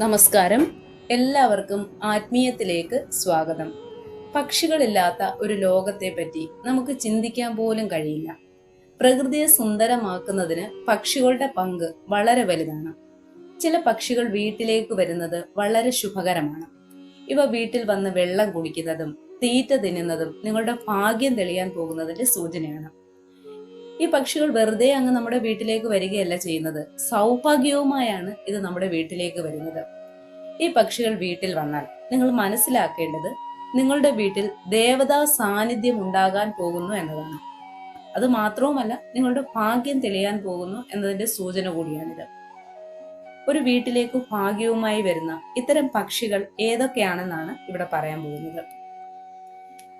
നമസ്കാരം. എല്ലാവർക്കും ആത്മീയത്തിലേക്ക് സ്വാഗതം. പക്ഷികളില്ലാത്ത ഒരു ലോകത്തെ പറ്റി നമുക്ക് ചിന്തിക്കാൻ പോലും കഴിയില്ല. പ്രകൃതിയെ സുന്ദരമാക്കുന്നതിന് പക്ഷികളുടെ പങ്ക് വളരെ വലുതാണ്. ചില പക്ഷികൾ വീട്ടിലേക്ക് വരുന്നത് വളരെ ശുഭകരമാണ്. ഇവ വീട്ടിൽ വന്ന് വെള്ളം കുടിക്കുന്നതും തീറ്റ തിന്നുന്നതും നിങ്ങളുടെ ഭാഗ്യം തെളിയാൻ പോകുന്നതിന്റെ സൂചനയാണ്. ഈ പക്ഷികൾ വെറുതെ അങ്ങ് നമ്മുടെ വീട്ടിലേക്ക് വരികയല്ല ചെയ്യുന്നത്. സൗഭാഗ്യവുമായാണ് ഇത് നമ്മുടെ വീട്ടിലേക്ക് വരുന്നത്. ഈ പക്ഷികൾ വീട്ടിൽ വന്നാൽ നിങ്ങൾ മനസ്സിലാക്കേണ്ടത് നിങ്ങളുടെ വീട്ടിൽ ദേവതാ സാന്നിധ്യം ഉണ്ടാകാൻ പോകുന്നു എന്നതാണ്. അത് മാത്രവുമല്ല നിങ്ങളുടെ ഭാഗ്യം തെളിയാൻ പോകുന്നു എന്നതിന്റെ സൂചന കൂടിയാണിത്. ഒരു വീട്ടിലേക്ക് ഭാഗ്യവുമായി വരുന്ന ഇത്തരം പക്ഷികൾ ഏതൊക്കെയാണെന്നാണ് ഇവിടെ പറയാൻ പോകുന്നത്.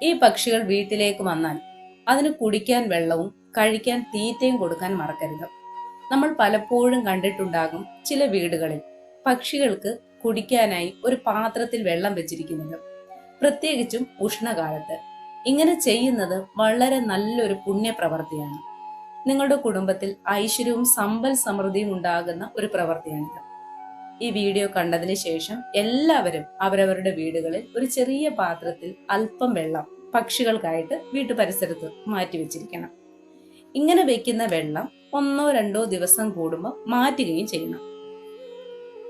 ഈ പക്ഷികൾ വീട്ടിലേക്ക് വന്നാൽ അതിന് കുടിക്കാൻ വെള്ളവും കഴിക്കാൻ തീറ്റയും കൊടുക്കാൻ മറക്കരുത്. നമ്മൾ പലപ്പോഴും കണ്ടിട്ടുണ്ടാകും ചില വീടുകളിൽ പക്ഷികൾക്ക് കുടിക്കാനായി ഒരു പാത്രത്തിൽ വെള്ളം വെച്ചിരിക്കുന്നത്. പ്രത്യേകിച്ചും ഉഷ്ണകാലത്ത്. ഇങ്ങനെ ചെയ്യുന്നത് വളരെ നല്ലൊരു പുണ്യപ്രവർത്തിയാണ്. നിങ്ങളുടെ കുടുംബത്തിൽ ഐശ്വര്യവും സമ്പൽ സമൃദ്ധിയും ഉണ്ടാകുന്ന ഒരു പ്രവർത്തിയാണിത്. ഈ വീഡിയോ കണ്ടതിന് ശേഷം എല്ലാവരും അവരവരുടെ വീടുകളിൽ ഒരു ചെറിയ പാത്രത്തിൽ അല്പം വെള്ളം പക്ഷികൾക്കായിട്ട് വീട്ടുപരിസരത്ത് മാറ്റി വെച്ചിരിക്കണം ഇങ്ങനെ വെക്കുന്ന വെള്ളം ഒന്നോ രണ്ടോ ദിവസം കൂടുമ്പോൾ മാറ്റുകയും ചെയ്യണം.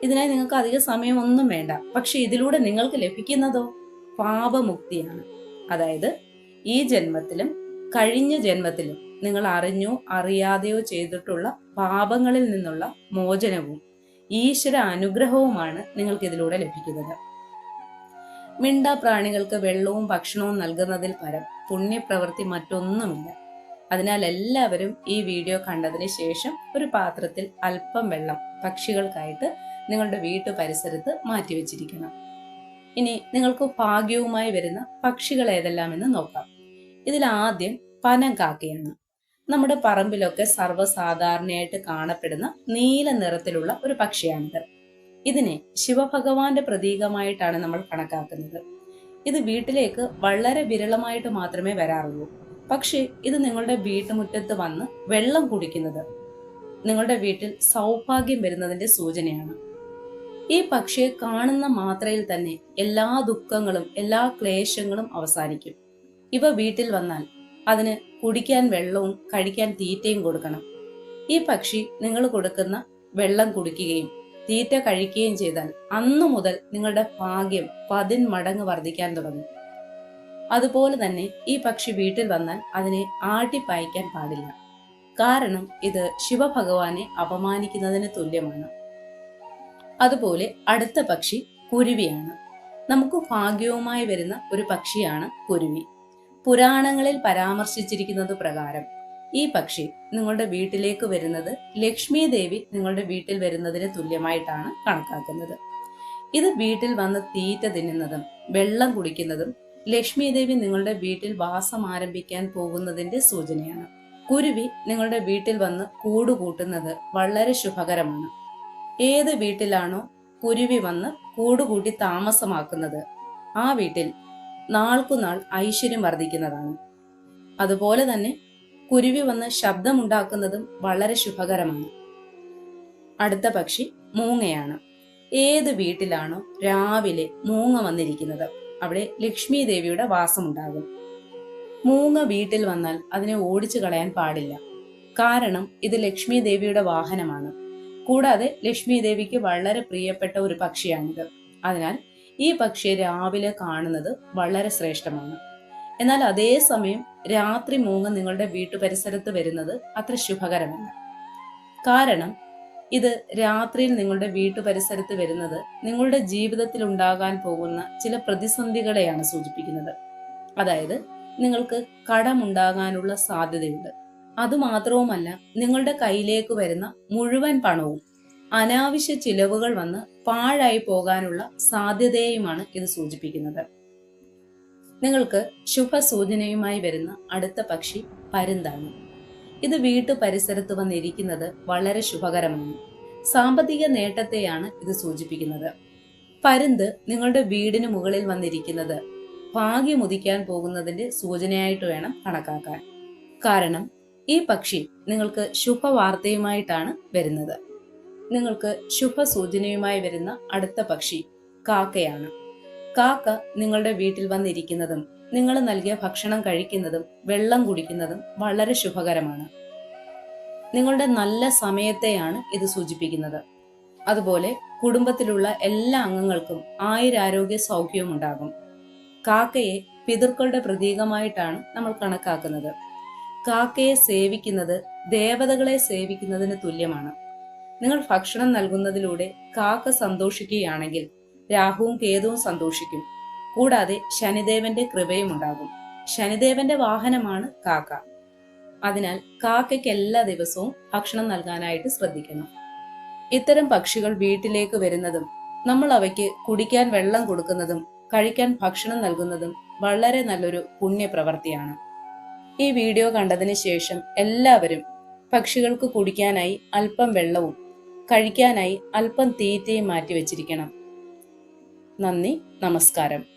ഇതിനായി നിങ്ങൾക്ക് അധിക സമയമൊന്നും വേണ്ട. പക്ഷെ ഇതിലൂടെ നിങ്ങൾക്ക് ലഭിക്കുന്നതോ? പാപമുക്തിയാണ്. അതായത് ഈ ജന്മത്തിലും കഴിഞ്ഞ ജന്മത്തിലും നിങ്ങൾ അറിഞ്ഞോ അറിയാതെയോ ചെയ്തിട്ടുള്ള പാപങ്ങളിൽ നിന്നുള്ള മോചനവും ഈശ്വര അനുഗ്രഹവുമാണ് നിങ്ങൾക്ക് ഇതിലൂടെ ലഭിക്കുന്നത്. മിണ്ട പ്രാണികൾക്ക് വെള്ളവും ഭക്ഷണവും നൽകുന്നതിൽ പരം പുണ്യപ്രവൃത്തി മറ്റൊന്നുമില്ല. അതിനാൽ എല്ലാവരും ഈ വീഡിയോ കണ്ടതിന് ശേഷം ഒരു പാത്രത്തിൽ അല്പം വെള്ളം പക്ഷികൾക്കായിട്ട് നിങ്ങളുടെ വീട്ടു പരിസരത്ത് മാറ്റിവെച്ചിരിക്കണം ഇനി നിങ്ങൾക്ക് ഭാഗ്യവുമായി വരുന്ന പക്ഷികൾ ഏതെല്ലാമെന്ന് നോക്കാം. ഇതിൽ ആദ്യം പനം കാക്കയാണ് നമ്മുടെ പറമ്പിലൊക്കെ സർവസാധാരണയായിട്ട് കാണപ്പെടുന്ന നീല നിറത്തിലുള്ള ഒരു പക്ഷിയാണിത്. ഇതിനെ ശിവഭഗവാന്റെ പ്രതീകമായിട്ടാണ് നമ്മൾ കണക്കാക്കുന്നത്. ഇത് വീട്ടിലേക്ക് വളരെ വിരളമായിട്ട് മാത്രമേ വരാറുള്ളൂ. പക്ഷേ ഇത് നിങ്ങളുടെ വീട്ടുമുറ്റത്ത് വന്ന് വെള്ളം കുടിക്കുന്നത് നിങ്ങളുടെ വീട്ടിൽ സൗഭാഗ്യം വരുന്നതിന്റെ സൂചനയാണ്. ഈ പക്ഷിയെ കാണുന്ന മാത്രയിൽ തന്നെ എല്ലാ ദുഃഖങ്ങളും എല്ലാ ക്ലേശങ്ങളും അവസാനിക്കും. ഇവ വീട്ടിൽ വന്നാൽ അതിന് കുടിക്കാൻ വെള്ളവും കഴിക്കാൻ തീറ്റയും കൊടുക്കണം. ഈ പക്ഷി നിങ്ങൾ കൊടുക്കുന്ന വെള്ളം കുടിക്കുകയും തീറ്റ കഴിക്കുകയും ചെയ്താൽ അന്നു മുതൽ നിങ്ങളുടെ ഭാഗ്യം പതിൻ മടങ്ങ് വർദ്ധിക്കാൻ തുടങ്ങും. അതുപോലെ തന്നെ ഈ പക്ഷി വീട്ടിൽ വന്നാൽ അതിനെ ആട്ടിപ്പായിക്കാൻ പാടില്ല. കാരണം ഇത് ശിവഭഗവാനെ അപമാനിക്കുന്നതിന് തുല്യമാണ്. അതുപോലെ അടുത്ത പക്ഷി കുരുവിയാണ്. നമുക്ക് ഭാഗ്യവുമായി വരുന്ന ഒരു പക്ഷിയാണ് കുരുവി. പുരാണങ്ങളിൽ പരാമർശിച്ചിരിക്കുന്നത് പ്രകാരം ഈ പക്ഷി നിങ്ങളുടെ വീട്ടിലേക്ക് വരുന്നത് ലക്ഷ്മി ദേവി നിങ്ങളുടെ വീട്ടിൽ വരുന്നതിന് തുല്യമായിട്ടാണ് കണക്കാക്കുന്നത്. ഇത് വീട്ടിൽ വന്ന് തീറ്റ തിന്നുന്നതും വെള്ളം കുടിക്കുന്നതും ലക്ഷ്മി ദേവി നിങ്ങളുടെ വീട്ടിൽ വാസം ആരംഭിക്കാൻ പോകുന്നതിന്റെ സൂചനയാണ്. കുരുവി നിങ്ങളുടെ വീട്ടിൽ വന്ന് കൂട് കൂട്ടുന്നത് വളരെ ശുഭകരമാണ്. ഏത് വീട്ടിലാണോ കുരുവി വന്ന് കൂടുകൂട്ടി താമസമാക്കുന്നത് ആ വീട്ടിൽ നാൾക്കുനാൾ ഐശ്വര്യം വർദ്ധിക്കുന്നതാണ്. അതുപോലെ തന്നെ കുരുവി വന്ന് ശബ്ദമുണ്ടാക്കുന്നതും വളരെ ശുഭകരമാണ്. അടുത്ത പക്ഷി മൂങ്ങയാണ്. ഏത് വീട്ടിലാണോ രാവിലെ മൂങ്ങ വന്നിരിക്കുന്നത് അവിടെ ലക്ഷ്മി ദേവിയുടെ വാസമുണ്ടാകും. മൂങ്ങ വീട്ടിൽ വന്നാൽ അതിനെ ഓടിച്ചു കളയാൻ പാടില്ല. കാരണം ഇത് ലക്ഷ്മി ദേവിയുടെ വാഹനമാണ്. കൂടാതെ ലക്ഷ്മി ദേവിക്ക് വളരെ പ്രിയപ്പെട്ട ഒരു പക്ഷിയാണിത്. അതിനാൽ ഈ പക്ഷിയെ രാവിലെ കാണുന്നത് വളരെ ശ്രേഷ്ഠമാണ്. എന്നാൽ അതേസമയം രാത്രി മൂങ്ങ നിങ്ങളുടെ വീട്ടുപരിസരത്ത് വരുന്നത് അത്ര ശുഭകരമല്ല. കാരണം ഇത് രാത്രിയിൽ നിങ്ങളുടെ വീട്ടു പരിസരത്ത് വരുന്നത് നിങ്ങളുടെ ജീവിതത്തിൽ ഉണ്ടാകാൻ പോകുന്ന ചില പ്രതിസന്ധികളെയാണ് സൂചിപ്പിക്കുന്നത്. അതായത് നിങ്ങൾക്ക് കടമുണ്ടാകാനുള്ള സാധ്യതയുണ്ട്. അതുമാത്രവുമല്ല നിങ്ങളുടെ കയ്യിലേക്ക് വരുന്ന മുഴുവൻ പണവും അനാവശ്യ ചിലവുകൾ വന്ന് പാഴായി പോകാനുള്ള സാധ്യതയുമാണ് ഇത് സൂചിപ്പിക്കുന്നത്. നിങ്ങൾക്ക് ശുഭസൂചനയുമായി വരുന്ന അടുത്ത പക്ഷി പരുന്താണ്. ഇത് വീട്ടു പരിസരത്ത് വന്നിരിക്കുന്നത് വളരെ ശുഭകരമാണ്. സാമ്പത്തിക നേട്ടത്തെയാണ് ഇത് സൂചിപ്പിക്കുന്നത്. പരുന്ത് നിങ്ങളുടെ വീടിന് മുകളിൽ വന്നിരിക്കുന്നത് ഭാഗ്യമുദിക്കാൻ പോകുന്നതിന്റെ സൂചനയായിട്ട് വേണം കണക്കാക്കാൻ. കാരണം ഈ പക്ഷി നിങ്ങൾക്ക് ശുഭവാർത്തയുമായിട്ടാണ് വരുന്നത്. നിങ്ങൾക്ക് ശുഭസൂചനയുമായി വരുന്ന അടുത്ത പക്ഷി കാക്കയാണ്. കാക്ക നിങ്ങളുടെ വീട്ടിൽ വന്നിരിക്കുന്നതും നിങ്ങൾ നൽകിയ ഭക്ഷണം കഴിക്കുന്നതും വെള്ളം കുടിക്കുന്നതും വളരെ ശുഭകരമാണ്. നിങ്ങളുടെ നല്ല സമയത്തെയാണ് ഇത് സൂചിപ്പിക്കുന്നത്. അതുപോലെ കുടുംബത്തിലുള്ള എല്ലാ അംഗങ്ങൾക്കും ആയുരാരോഗ്യ സൗഖ്യവും ഉണ്ടാകും. കാക്കയെ പിതൃക്കളുടെ പ്രതീകമായിട്ടാണ് നമ്മൾ കണക്കാക്കുന്നത്. കാക്കയെ സേവിക്കുന്നത് ദേവതകളെ സേവിക്കുന്നതിന് തുല്യമാണ്. നിങ്ങൾ ഭക്ഷണം നൽകുന്നതിലൂടെ കാക്ക സന്തോഷിക്കുകയാണെങ്കിൽ രാഹുവും കേതുവും സന്തോഷിക്കും. കൂടാതെ ശനിദേവന്റെ കൃപയും ഉണ്ടാകും ശനിദേവന്റെ വാഹനമാണ് കാക്ക. അതിനാൽ കാക്കയ്ക്ക് എല്ലാ ദിവസവും ഭക്ഷണം നൽകാനായിട്ട് ശ്രദ്ധിക്കണം. ഇത്തരം പക്ഷികൾ വീട്ടിലേക്ക് വരുന്നതും നമ്മൾ അവയ്ക്ക് കുടിക്കാൻ വെള്ളം കൊടുക്കുന്നതും കഴിക്കാൻ ഭക്ഷണം നൽകുന്നതും വളരെ നല്ലൊരു പുണ്യപ്രവർത്തിയാണ്. ഈ വീഡിയോ കണ്ടതിന് ശേഷം എല്ലാവരും പക്ഷികൾക്ക് കുടിക്കാനായി അല്പം വെള്ളവും കഴിക്കാനായി അല്പം തീറ്റയും മാറ്റി വെച്ചിരിക്കണം. നന്ദി നമസ്കാരം.